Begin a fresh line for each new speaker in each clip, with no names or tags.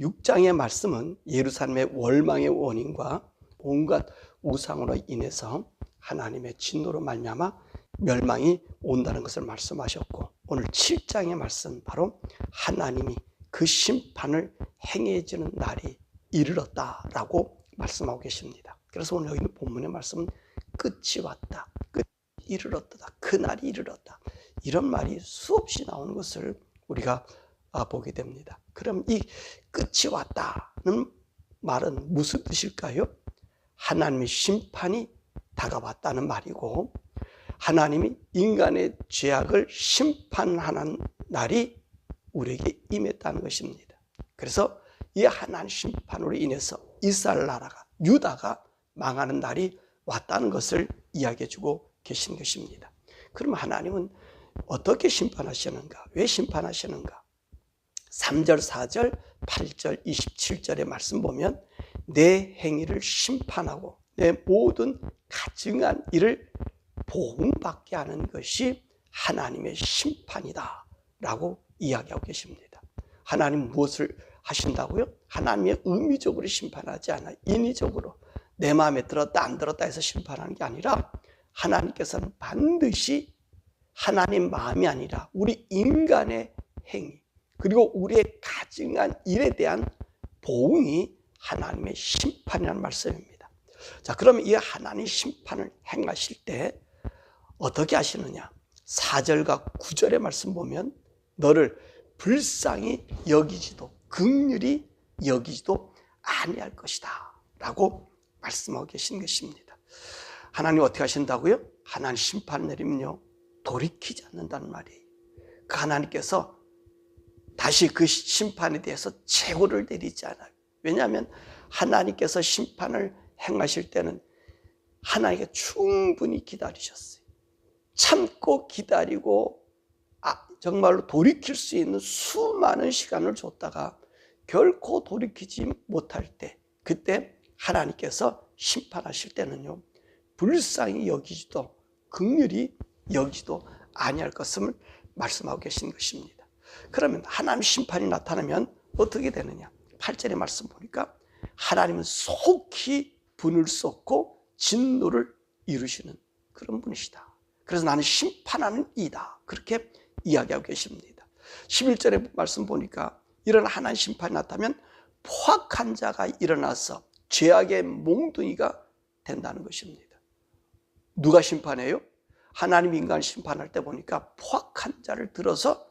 6장의 말씀은 예루살렘의 월망의 원인과 온갖 우상으로 인해서 하나님의 진노로 말미암아 멸망이 온다는 것을 말씀하셨고 오늘 7장의 말씀 바로 하나님이 그 심판을 행해지는 날이 이르렀다라고 말씀하고 계십니다. 그래서 오늘 여기 본문의 말씀은 끝이 왔다. 끝이 이르렀다. 그 날이 이르렀다. 이런 말이 수없이 나오는 것을 우리가 아, 보게 됩니다. 그럼 이 끝이 왔다는 말은 무슨 뜻일까요? 하나님의 심판이 다가왔다는 말이고 하나님이 인간의 죄악을 심판하는 날이 우리에게 임했다는 것입니다. 그래서 이 하나님 심판으로 인해서 이스라엘 나라가 유다가 망하는 날이 왔다는 것을 이야기해 주고 계신 것입니다. 그럼 하나님은 어떻게 심판하시는가? 왜 심판하시는가? 3절, 4절, 8절, 27절의 말씀 보면 내 행위를 심판하고 내 모든 가증한 일을 보응받게 하는 것이 하나님의 심판이다 라고 이야기하고 계십니다. 하나님 무엇을 하신다고요? 하나님의 의미적으로 심판하지 않아 인위적으로 내 마음에 들었다 안 들었다 해서 심판하는 게 아니라 하나님께서는 반드시 하나님 마음이 아니라 우리 인간의 행위 그리고 우리의 가증한 일에 대한 보응이 하나님의 심판이라는 말씀입니다. 자, 그러면 이 하나님 심판을 행하실 때 어떻게 하시느냐? 4절과 9절의 말씀 보면 너를 불쌍히 여기지도 극률이 여기지도 아니할 것이다. 라고 말씀하고 계신 것입니다. 하나님 어떻게 하신다고요? 하나님 심판 내리면요. 돌이키지 않는다는 말이에요. 그 하나님께서 다시 그 심판에 대해서 재고를 내리지 않아요. 왜냐하면 하나님께서 심판을 행하실 때는 하나님께 충분히 기다리셨어요. 참고 기다리고 아, 정말로 돌이킬 수 있는 수많은 시간을 줬다가 결코 돌이키지 못할 때 그때 하나님께서 심판하실 때는요 불쌍히 여기지도 극률이 여기지도 아니할 것을 말씀하고 계신 것입니다. 그러면 하나님 심판이 나타나면 어떻게 되느냐? 8절의 말씀 보니까 하나님은 속히 분을 쏟고 진노를 이루시는 그런 분이시다. 그래서 나는 심판하는 이다. 그렇게 이야기하고 계십니다. 11절의 말씀 보니까 이런 하나님 심판이 나타나면 포악한 자가 일어나서 죄악의 몽둥이가 된다는 것입니다. 누가 심판해요? 하나님 인간 심판할 때 보니까 포악한 자를 들어서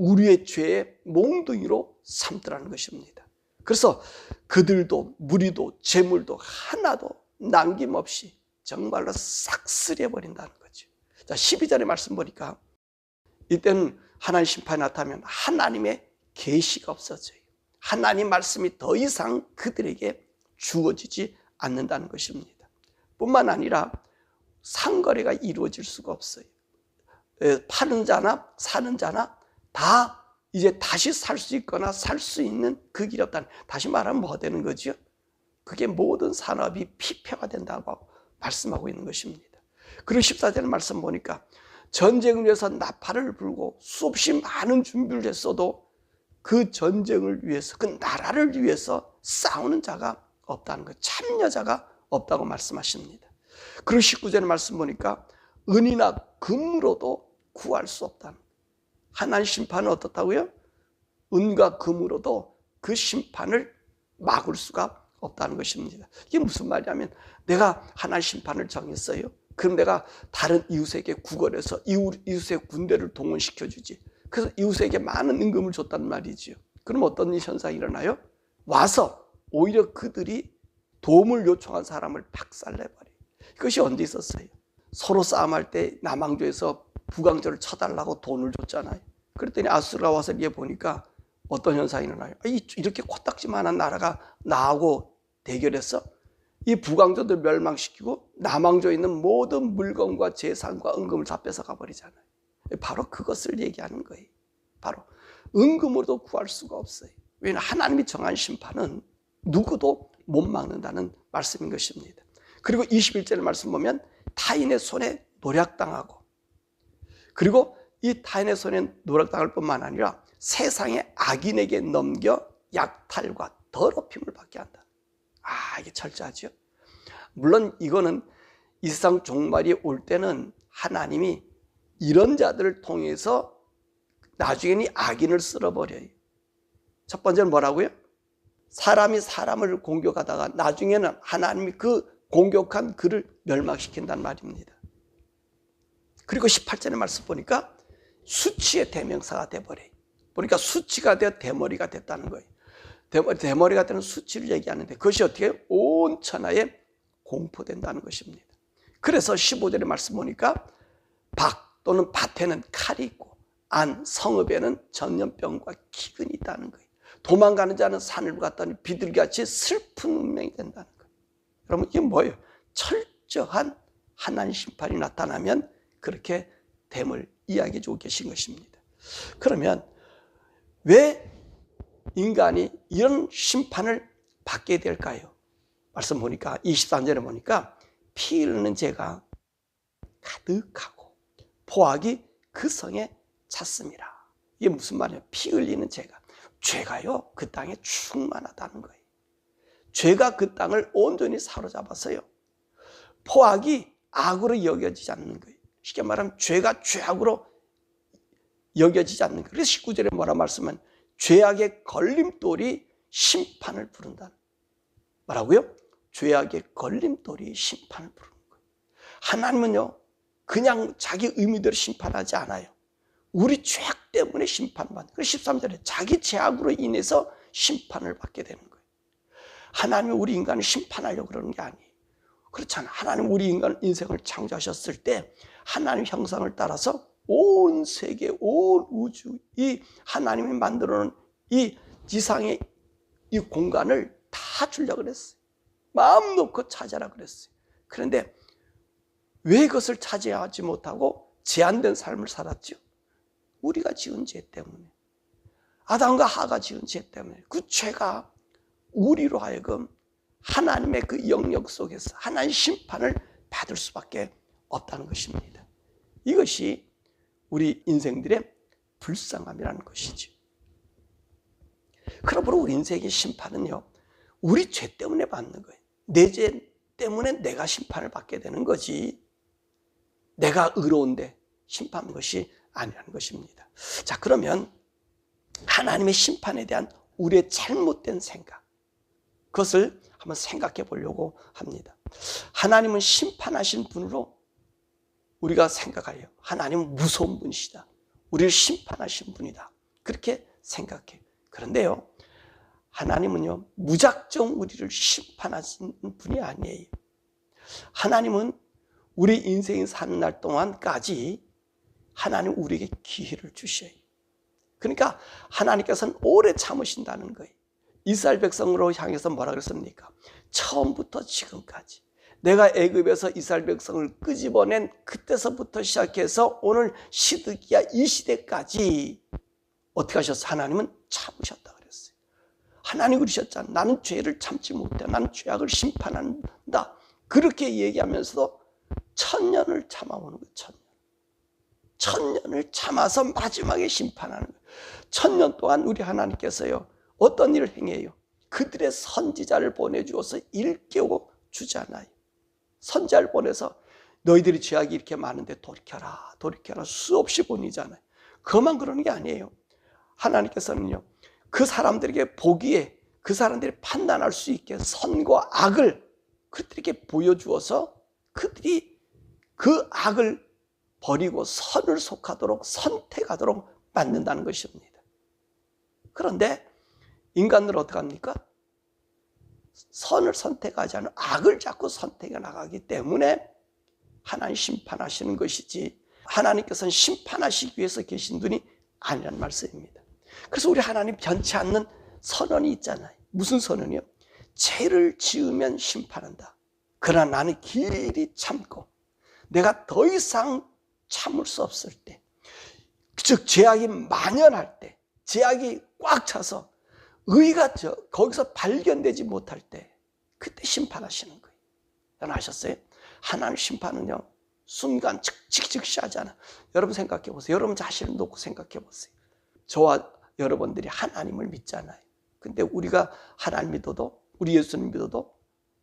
우리의 죄의 몽둥이로 삼더라는 것입니다. 그래서 그들도 무리도 재물도 하나도 남김없이 정말로 싹쓸이 해버린다는 거죠. 자, 12절의 말씀 보니까 이때는 하나님 심판이 나타나면 하나님의 계시가 없어져요. 하나님 말씀이 더 이상 그들에게 주어지지 않는다는 것입니다. 뿐만 아니라 상거래가 이루어질 수가 없어요. 파는 자나 사는 자나 다 이제 다시 살 수 있거나 살 수 있는 그 길이 없다는 다시 말하면 뭐 되는 거죠? 그게 모든 산업이 피폐가 된다고 말씀하고 있는 것입니다. 그리고 14절 말씀 보니까 전쟁을 위해서 나팔을 불고 수없이 많은 준비를 했어도 그 전쟁을 위해서 그 나라를 위해서 싸우는 자가 없다는 것 참여자가 없다고 말씀하십니다. 그리고 19절의 말씀 보니까 은이나 금으로도 구할 수 없다는 하나님 심판은 어떻다고요? 은과 금으로도 그 심판을 막을 수가 없다는 것입니다. 이게 무슨 말이냐면 내가 하나님 심판을 정했어요. 그럼 내가 다른 이웃에게 구걸해서 이웃의 군대를 동원시켜 주지. 그래서 이웃에게 많은 임금을 줬단 말이지요. 그럼 어떤 현상이 일어나요? 와서 오히려 그들이 도움을 요청한 사람을 박살내버려. 그것이 언제 있었어요? 서로 싸움할 때 남왕조에서 북왕조를 쳐달라고 돈을 줬잖아요. 그랬더니 아수르가 와서 이게 보니까 어떤 현상이 일어나요? 아, 이렇게 코딱지만한 나라가 나하고 대결해서 이 북왕조들 멸망시키고 남왕조에 있는 모든 물건과 재산과 은금을 다 뺏어가 버리잖아요. 바로 그것을 얘기하는 거예요. 바로 은금으로도 구할 수가 없어요. 왜냐하면 하나님이 정한 심판은 누구도 못 막는다는 말씀인 것입니다. 그리고 21절 말씀 보면 타인의 손에 노략당하고 그리고 이 타인의 손에 노략당할 뿐만 아니라 세상의 악인에게 넘겨 약탈과 더럽힘을 받게 한다. 아, 이게 철저하죠. 물론 이거는 이 세상 종말이 올 때는 하나님이 이런 자들을 통해서 나중에는 이 악인을 쓸어버려요. 첫 번째는 뭐라고요? 사람이 사람을 공격하다가 나중에는 하나님이 그 공격한 그를 멸망시킨다는 말입니다. 그리고 18절의 말씀 보니까 수치의 대명사가 돼버려요. 보니까 수치가 되어 대머리가 됐다는 거예요. 대머리, 대머리가 되는 수치를 얘기하는데 그것이 어떻게 온 천하에 공포된다는 것입니다. 그래서 15절의 말씀 보니까 박 또는 밭에는 칼이 있고 안 성읍에는 전염병과 기근이 있다는 거예요. 도망가는 자는 산을 갔더니 비둘기같이 슬픈 운명이 된다는 거예요. 여러분 이게 뭐예요? 철저한 하나님 심판이 나타나면 그렇게 됨을 이야기해 주고 계신 것입니다. 그러면 왜 인간이 이런 심판을 받게 될까요? 말씀 보니까 23절에 보니까 피 흘리는 죄가 가득하고 포악이 그 성에 찼습니다. 이게 무슨 말이에요? 피 흘리는 죄가. 죄가요, 그 땅에 충만하다는 거예요. 죄가 그 땅을 온전히 사로잡았어요. 포악이 악으로 여겨지지 않는 거예요. 쉽게 말하면 죄가 죄악으로 여겨지지 않는 거예요. 그래서 19절에 뭐라 말씀은 죄악의 걸림돌이 심판을 부른다. 뭐라고요? 죄악의 걸림돌이 심판을 부르는 거예요. 하나님은요, 그냥 자기 의미대로 심판하지 않아요. 우리 죄악 때문에 심판받는. 그래서 13절에 자기 죄악으로 인해서 심판을 받게 되는 거예요. 하나님이 우리 인간을 심판하려고 그러는 게 아니에요. 그렇잖아. 하나님 우리 인간 인생을 창조하셨을 때 하나님 형상을 따라서 온 세계, 온 우주, 이 하나님이 만들어 놓은 이 지상의 이 공간을 다 주려고 그랬어요. 마음 놓고 찾아라 그랬어요. 그런데 왜 그것을 차지하지 못하고 제한된 삶을 살았죠? 우리가 지은 죄 때문에. 아담과 하가 지은 죄 때문에. 그 죄가 우리로 하여금 하나님의 그 영역 속에서 하나님 심판을 받을 수밖에 없다는 것입니다. 이것이 우리 인생들의 불쌍함이라는 것이죠. 그러므로 우리 인생의 심판은요, 우리 죄 때문에 받는 거예요. 내 죄 때문에 내가 심판을 받게 되는 거지. 내가 의로운데 심판한 것이 아니라는 것입니다. 자, 그러면 하나님의 심판에 대한 우리의 잘못된 생각. 그것을 한번 생각해 보려고 합니다. 하나님은 심판하신 분으로 우리가 생각하여 하나님은 무서운 분이시다. 우리를 심판하신 분이다. 그렇게 생각해. 그런데요, 하나님은요, 무작정 우리를 심판하신 분이 아니에요. 하나님은 우리 인생이 사는 날 동안까지 하나님 우리에게 기회를 주셔요. 그러니까 하나님께서는 오래 참으신다는 거예요. 이스라엘 백성으로 향해서 뭐라 그랬습니까? 처음부터 지금까지 내가 애굽에서 이스라엘 백성을 끄집어낸 그때서부터 시작해서 오늘 시드기야 이 시대까지 어떻게 하셨어? 하나님은 참으셨다 그랬어요. 하나님 그러셨잖아. 나는 죄를 참지 못해. 나는 죄악을 심판한다. 그렇게 얘기하면서도 천년을 참아오는 거예요. 천년. 천년을 참아서 마지막에 심판하는 거예요. 천년 동안 우리 하나님께서요. 어떤 일을 행해요? 그들의 선지자를 보내주어서 일깨워 주잖아요. 선지자를 보내서 너희들이 죄악이 이렇게 많은데 돌이켜라, 돌이켜라 수없이 보내잖아요. 그만 그러는 게 아니에요. 하나님께서는요, 그 사람들에게 보기에 그 사람들이 판단할 수 있게 선과 악을 그들에게 보여주어서 그들이 그 악을 버리고 선을 속하도록 선택하도록 만든다는 것입니다. 그런데 인간들은 어떻게 합니까? 선을 선택하지 않은 악을 자꾸 선택해 나가기 때문에 하나님 심판하시는 것이지 하나님께서는 심판하시기 위해서 계신 분이 아니라는 말씀입니다. 그래서 우리 하나님 변치 않는 선언이 있잖아요. 무슨 선언이요? 죄를 지으면 심판한다. 그러나 나는 길이 참고 내가 더 이상 참을 수 없을 때, 즉 죄악이 만연할 때, 죄악이 꽉 차서 의가 저 거기서 발견되지 못할 때 그때 심판하시는 거예요. 아셨어요? 하나님 심판은요 순간 즉즉시 하잖아. 여러분 생각해 보세요. 여러분 자신을 놓고 생각해 보세요. 저와 여러분들이 하나님을 믿잖아요. 근데 우리가 하나님 믿어도 우리 예수님 믿어도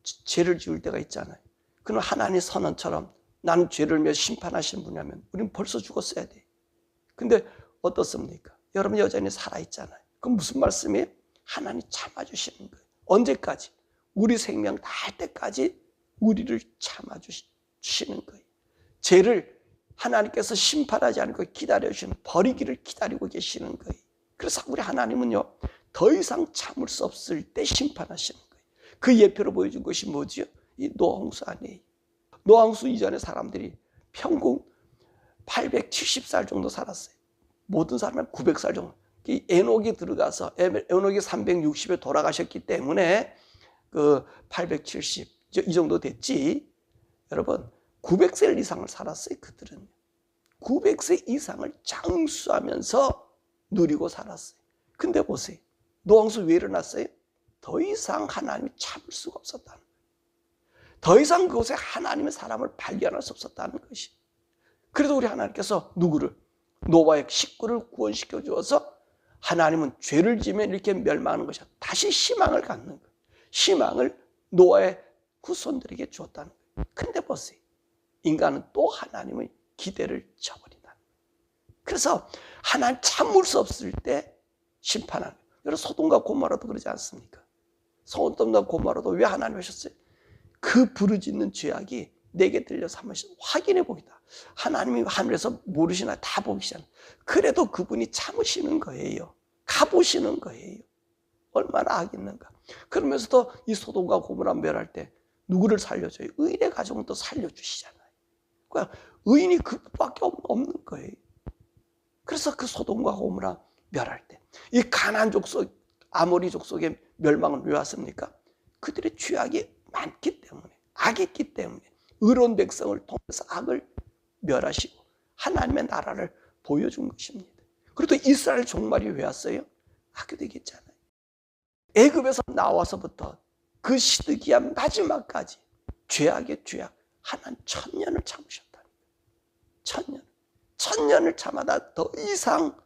지- 죄를 지을 때가 있잖아요. 그럼 하나님 선언처럼 나는 죄를 며 심판하신 분이라면 우리는 벌써 죽었어야 돼. 근데 어떻습니까? 여러분 여전히 살아있잖아요. 그럼 무슨 말씀이에요? 하나님 참아주시는 거예요. 언제까지? 우리 생명 다할 때까지 우리를 참아주시는 거예요. 죄를 하나님께서 심판하지 않고 기다려주시는 버리기를 기다리고 계시는 거예요. 그래서 우리 하나님은요, 더 이상 참을 수 없을 때 심판하시는 거예요. 그 예표로 보여준 것이 뭐지요? 이 노홍수 아니에요. 노홍수 이전에 사람들이 평균 870살 정도 살았어요. 모든 사람은 900살 정도. 이 에녹이 들어가서 에녹이 360에 돌아가셨기 때문에 그 870, 이 정도 됐지. 여러분, 900세 이상을 살았어요, 그들은. 900세 이상을 장수하면서 누리고 살았어요. 근데 보세요. 노홍수 왜 일어났어요? 더 이상 하나님이 참을 수가 없었다는 거예요. 더 이상 그곳에 하나님의 사람을 발견할 수 없었다는 것이. 그래도 우리 하나님께서 누구를? 노바의 식구를 구원시켜 주어서 하나님은 죄를 지면 이렇게 멸망하는 것이 아니라 다시 희망을 갖는 거예요. 희망을 노아의 후손들에게 주었다는 거예요. 근데 보세요. 인간은 또 하나님의 기대를 저버린다. 그래서 하나님 참을 수 없을 때 심판하는 거예요. 여러분 소돔과 고모라도 그러지 않습니까? 소돔과 고모라도 왜 하나님 하셨어요? 그 부르짖는 죄악이 내게 들려서 한번 확인해 보기다. 하나님이 하늘에서 모르시나 다 보시잖아. 그래도 그분이 참으시는 거예요. 가보시는 거예요. 얼마나 악있는가. 그러면서도 이 소돔과 고모라 멸할 때 누구를 살려줘요? 의인의 가정은 또 살려주시잖아요. 그러니까 의인이 그밖에 없는 거예요. 그래서 그 소돔과 고모라 멸할 때 이 가난 족속 아모리 족속의 멸망은 왜 왔습니까? 그들의 죄악이 많기 때문에 악했기 때문에 의로운 백성을 통해서 악을 멸하시고 하나님의 나라를 보여준 것입니다. 또 이스라엘 종말이 왜 왔어요? 하게 되겠잖아요. 애굽에서 나와서부터 그 시드기야 마지막까지 죄악의 죄악 하나님 천년을 참으셨다. 천년. 천년을 참아다 더 이상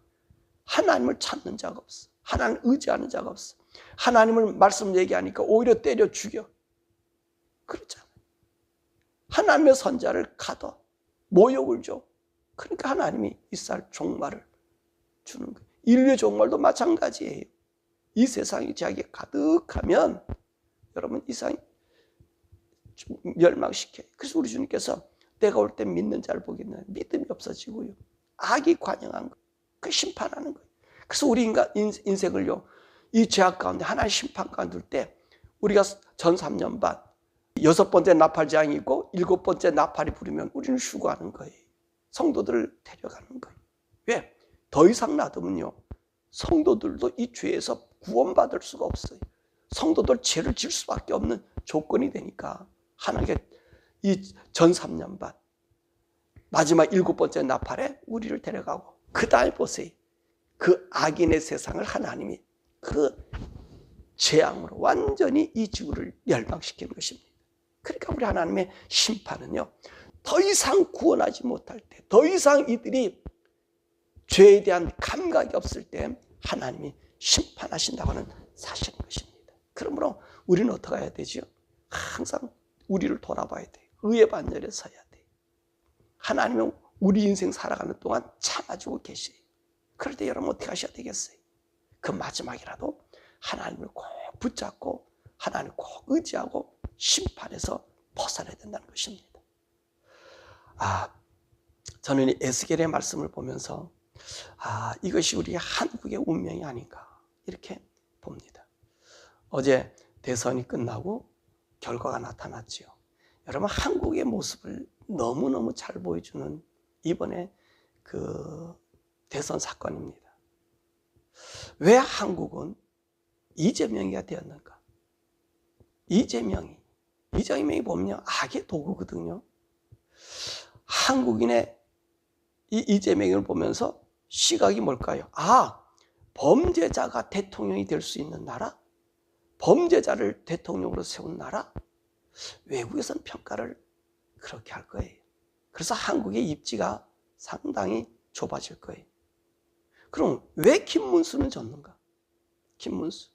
하나님을 찾는 자가 없어. 하나님 의지하는 자가 없어. 하나님을 말씀 얘기하니까 오히려 때려 죽여. 그렇잖아요. 하나님의 선자를 가둬. 모욕을 줘. 그러니까 하나님이 이스라엘 종말을 주는 거예요. 인류의 종말도 마찬가지예요. 이 세상이 자기가 가득하면 여러분 이 세상이 멸망시켜요. 그래서 우리 주님께서 내가 올 때 믿는 자를 보겠나 믿음이 없어지고요. 악이 관영한 거. 그 심판하는 거예요. 그래서 우리 인간 인생을요. 이 죄악 가운데 하나의 심판 가운데 둘때 우리가 전 3년 반 여섯 번째 나팔장이 있고 일곱 번째 나팔이 부르면 우리는 휴가하는 거예요. 성도들을 데려가는 거예요. 왜? 더 이상 놔두면요. 성도들도 이 죄에서 구원받을 수가 없어요. 성도들 죄를 질 수밖에 없는 조건이 되니까 하나님께 이 전 3년 반 마지막 일곱 번째 나팔에 우리를 데려가고 그 다음에 보세요. 그 악인의 세상을 하나님이 그 재앙으로 완전히 이 지구를 멸망시키는 것입니다. 그러니까 우리 하나님의 심판은요. 더 이상 구원하지 못할 때, 더 이상 이들이 죄에 대한 감각이 없을 때 하나님이 심판하신다고 하는 사실인 것입니다. 그러므로 우리는 어떻게 해야 되죠? 항상 우리를 돌아봐야 돼. 의의 반열에 서야 돼. 하나님은 우리 인생 살아가는 동안 참아주고 계세요. 그럴 때 여러분 어떻게 하셔야 되겠어요? 그 마지막이라도 하나님을 꼭 붙잡고 하나님을 꼭 의지하고 심판에서 벗어나야 된다는 것입니다. 아, 저는 이 에스겔의 말씀을 보면서 아, 이것이 우리 한국의 운명이 아닌가 이렇게 봅니다. 어제 대선이 끝나고 결과가 나타났지요. 여러분 한국의 모습을 너무너무 잘 보여주는 이번에 그 대선 사건입니다. 왜 한국은 이재명이가 되었는가? 이재명이 이재명이 보면 악의 도구거든요. 한국인의 이 이재명을 보면서 시각이 뭘까요? 아, 범죄자가 대통령이 될 수 있는 나라? 범죄자를 대통령으로 세운 나라? 외국에서는 평가를 그렇게 할 거예요. 그래서 한국의 입지가 상당히 좁아질 거예요. 그럼 왜 김문수는 졌는가? 김문수.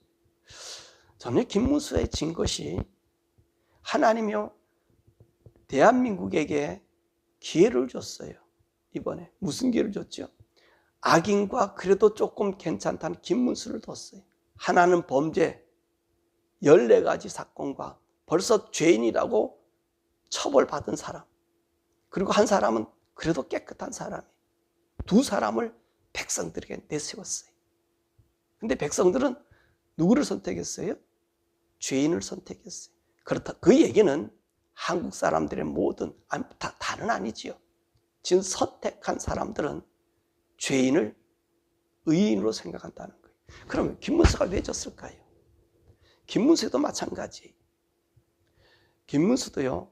저는 김문수의 진 것이 하나님이요 대한민국에게 기회를 줬어요. 이번에 무슨 기회를 줬죠? 악인과 그래도 조금 괜찮다는 김문수를 뒀어요. 하나는 범죄 14가지 사건과 벌써 죄인이라고 처벌받은 사람. 그리고 한 사람은 그래도 깨끗한 사람이. 두 사람을 백성들에게 내세웠어요. 근데 백성들은 누구를 선택했어요? 죄인을 선택했어요. 그렇다. 그 얘기는 한국 사람들의 모든, 다, 다는 아니지요. 지금 선택한 사람들은 죄인을 의인으로 생각한다는 거예요. 그러면 김문수가 왜 졌을까요? 김문수도 마찬가지. 김문수도요,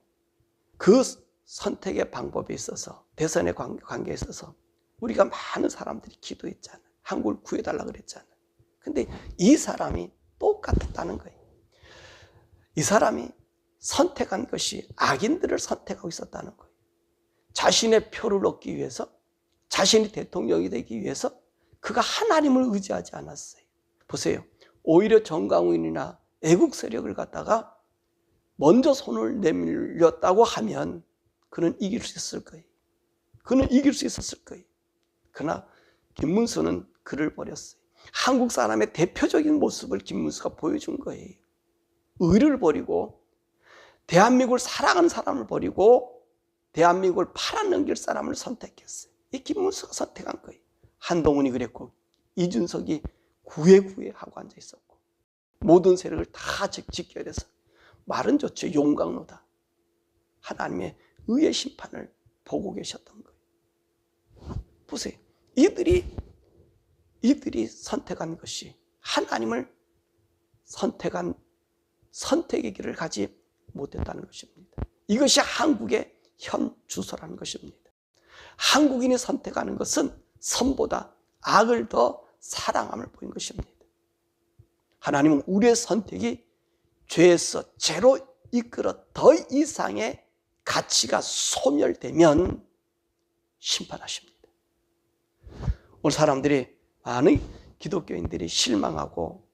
그 선택의 방법에 있어서, 대선의 관계에 있어서, 우리가 많은 사람들이 기도했잖아요. 한국을 구해달라 그랬잖아요. 근데 이 사람이 똑같았다는 거예요. 이 사람이 선택한 것이 악인들을 선택하고 있었다는 거예요. 자신의 표를 얻기 위해서, 자신이 대통령이 되기 위해서 그가 하나님을 의지하지 않았어요. 보세요. 오히려 정강훈이나 애국 세력을 갖다가 먼저 손을 내밀렸다고 하면 그는 이길 수 있을 거예요. 그는 이길 수 있었을 거예요. 그러나 김문수는 그를 버렸어요. 한국 사람의 대표적인 모습을 김문수가 보여준 거예요. 의를 버리고 대한민국을 사랑하는 사람을 버리고 대한민국을 팔아넘길 사람을 선택했어요. 이 김문수가 선택한 거예요. 한동훈이 그랬고 이준석이 구해구해 하고 앉아 있었고 모든 세력을 다 지켜야 돼서 말은 좋죠. 용광로다. 하나님의 의의 심판을 보고 계셨던 거예요. 보세요. 이들이 이들이 선택한 것이 하나님을 선택한 선택의 길을 가지 못했다는 것입니다. 이것이 한국의 현 주소라는 것입니다. 한국인이 선택하는 것은 선보다 악을 더 사랑함을 보인 것입니다. 하나님은 우리의 선택이 죄에서 죄로 이끌어 더 이상의 가치가 소멸되면 심판하십니다. 오늘 사람들이 많은 기독교인들이 실망하고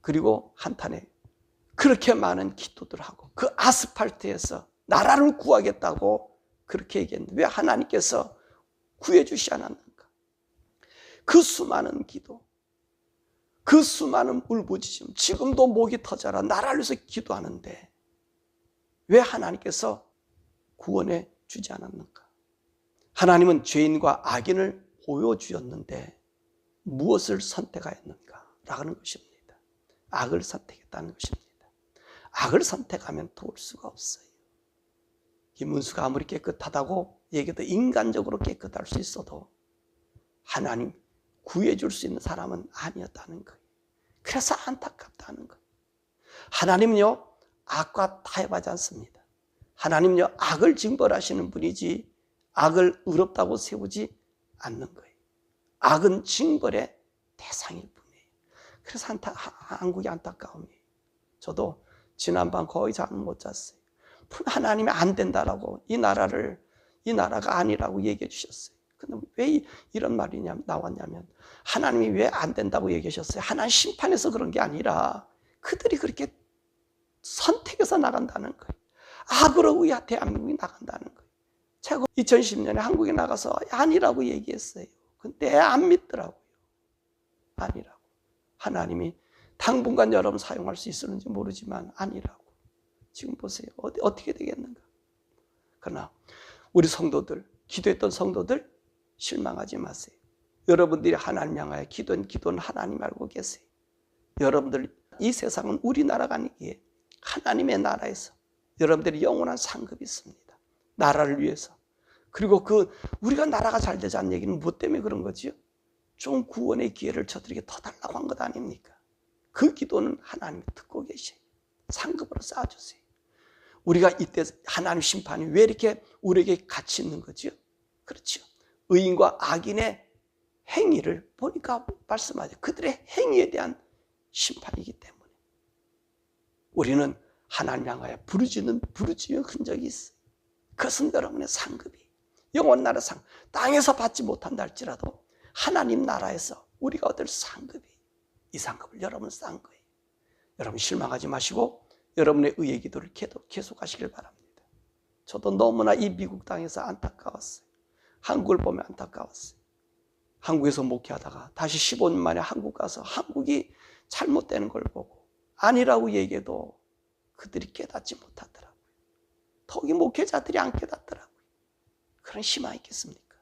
그리고 한탄에 그렇게 많은 기도들 하고 그 아스팔트에서 나라를 구하겠다고 그렇게 얘기했는데 왜 하나님께서 구해주시 않았는가? 그 수많은 기도, 그 수많은 울부짖음, 지금도 목이 터져라 나라를 위해서 기도하는데 왜 하나님께서 구원해 주지 않았는가? 하나님은 죄인과 악인을 보여주었는데 무엇을 선택하였는가? 라는 것입니다. 악을 선택했다는 것입니다. 악을 선택하면 도울 수가 없어요. 김문수가 아무리 깨끗하다고 얘기해도 인간적으로 깨끗할 수 있어도 하나님 구해줄 수 있는 사람은 아니었다는 거예요. 그래서 안타깝다는 거예요. 하나님은요, 악과 타협하지 않습니다. 하나님은요, 악을 징벌하시는 분이지 악을 의롭다고 세우지 않는 거예요. 악은 징벌의 대상일 뿐이에요. 그래서 한타, 한국이 안타까움이에요. 저도 지난밤 거의 잠 못 잤어요. 하나님이 안 된다라고 이 나라를 이 나라가 아니라고 얘기해 주셨어요. 근데 왜 이런 말이 나왔냐면 하나님이 왜 안 된다고 얘기하셨어요? 하나님 심판해서 그런 게 아니라 그들이 그렇게 선택해서 나간다는 거예요. 악으로 야 대한민국이 나간다는 거예요. 제가 2010년에 한국에 나가서 아니라고 얘기했어요. 근데 안 믿더라고요. 아니라고. 하나님이 당분간 여러분 사용할 수 있을는지 모르지만 아니라고. 지금 보세요. 어디, 어떻게 되겠는가. 그러나 우리 성도들, 기도했던 성도들 실망하지 마세요. 여러분들이 하나님 향하여 기도한 기도는 하나님 알고 계세요. 여러분들 이 세상은 우리나라가 아니기에 하나님의 나라에서 여러분들이 영원한 상급이 있습니다. 나라를 위해서. 그리고 그 우리가 나라가 잘 되자는 얘기는 무엇 때문에 그런 거지요? 좀 구원의 기회를 저들에게 더 달라고 한 것 아닙니까? 그 기도는 하나님이 듣고 계셔요. 상급으로 쌓아주세요. 우리가 이때 하나님 심판이 왜 이렇게 우리에게 가치 있는 거지요? 그렇죠. 의인과 악인의 행위를 보니까 말씀하죠. 그들의 행위에 대한 심판이기 때문에. 우리는 하나님 향하여 부르짖는 부르짖는 흔적이 있어요. 그것은 여러분의 상급이 영원 나라 상 땅에서 받지 못한다 할지라도 하나님 나라에서 우리가 얻을 상급이 이 상급을 여러분 쌓은 거예요. 여러분 실망하지 마시고 여러분의 의의 기도를 계속 계속 하시길 바랍니다. 저도 너무나 이 미국 땅에서 안타까웠어요. 한국을 보면 안타까웠어요. 한국에서 목회하다가 다시 15년 만에 한국 가서 한국이 잘못되는 걸 보고 아니라고 얘기해도 그들이 깨닫지 못하더라고요. 더욱이 목회자들이 안 깨닫더라고요. 그런 희망이 있겠습니까?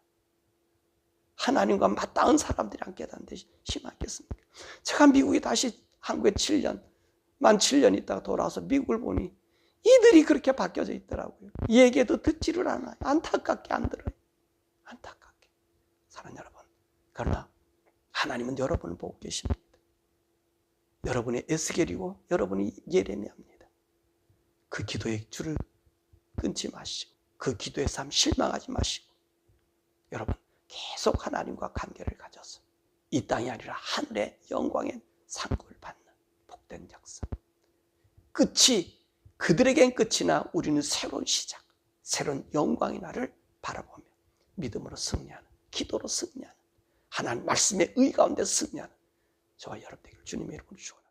하나님과 맞닿은 사람들이 안 깨닫는데 희망이 있겠습니까? 제가 미국에 다시 한국에 7년, 만 7년 있다가 돌아와서 미국을 보니 이들이 그렇게 바뀌어져 있더라고요. 얘기해도 듣지를 않아요. 안타깝게 안 들어요. 안타깝게. 사랑 여러분. 그러나 하나님은 여러분을 보고 계십니다. 여러분의 에스겔이고 여러분이 예레미야입니다. 그 기도의 줄을 끊지 마시고 그 기도의 삶 실망하지 마시고 여러분 계속 하나님과 관계를 가져서 이 땅이 아니라 하늘의 영광의 상급을 받는 복된 역사. 끝이 그들에겐 끝이나 우리는 새로운 시작, 새로운 영광의 날을 바라보며 믿음으로 승리하는, 기도로 승리하는, 하나님 말씀의 의 가운데 승리하는 저와 여러분 되기를 주님의 이름으로 축원합니다.